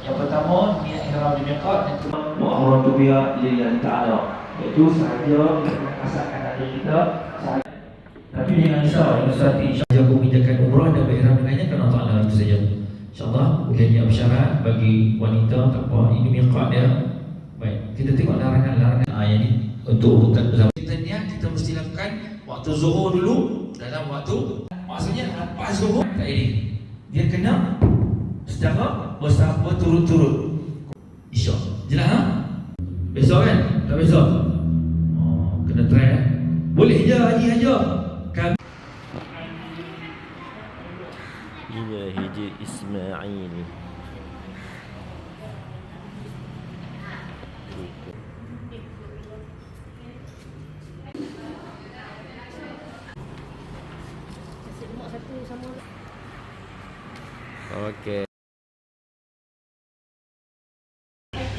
Yang pertama, niat ihram di miqat. Yang kedua, mu'ahram biya lillahi ta'ala. Iaitu sahaja kasarkan hati kita. sahaja. Tapi dengan insya yang suatu insya Saja aku menjaga umrah dan berihram dengannya kerana Allah Ta'ala itu saja. InsyaAllah boleh nyiap syarat bagi wanita tanpa ini miqat dia. Baik, kita tengok larangan-larangan ah, yang ni untuk urutan zaman. Kita niat kita mesti lakukan waktu zuhur dulu dalam waktu maksudnya lepas zuhur tak ini. Dia kena secara bersama berturut-turut. Isyak. Jelas ha? Besok kan? Tak besok? Oh, kena try eh. Boleh je Haji Haji. Kami إلى هجر إسماعيل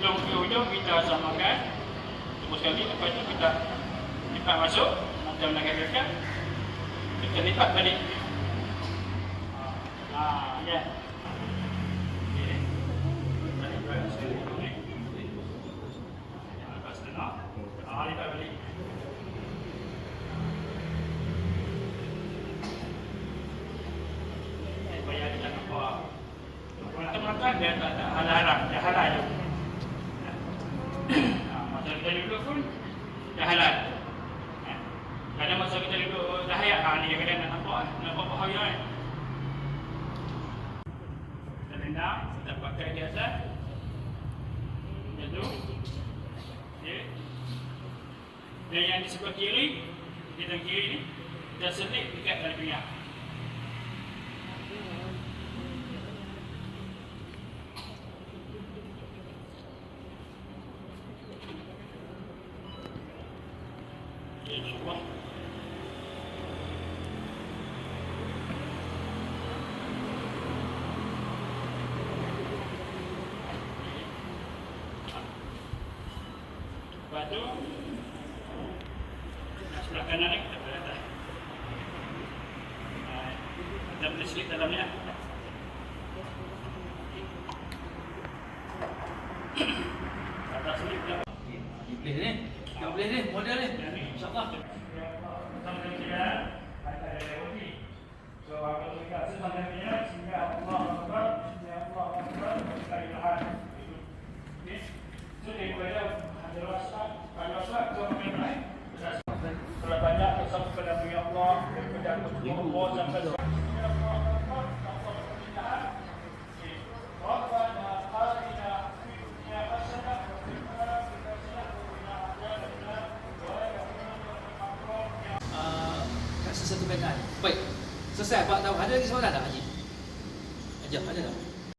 Hujung ke hujung kita samakan Terus sekali Lepas tu kita Lipat masuk. Macam nak katakan Kita lipat balik. Ah, ya. Ah, balik. Supaya dia tak tu makan dia halal je. Ah, masa kita duduk pun dah halal. Eh, Kadang masa kita duduk dah hayat, ah, ni kadang nak nampak, nampak bahaya kan. Kita rendam, kita pakai di atas. Macam tu. Okey. Dan yang di sebelah kiri, tengah kiri ni, kita selip dekat dalam minyak. Lepas tu Sebelah kanan ni kita boleh Ah, Kita boleh slip dalam ni lah Atas slip kita boleh ni. Tak boleh ni, model ni. InsyaAllah. Dia lewati So aku suka Sama dengan dia Sehingga Allah Akbar Sehingga Allah Akbar Kita ilahan Okey? So daripada Ada rasa Ada rasa Kita makan baik Kalau banyak Kesam kepada Nabi Allah Daripada Allah Sampai satu kenal. Baik. Selesai Pak tahu ada lagi soalan tak Haji? Ajak ada tak?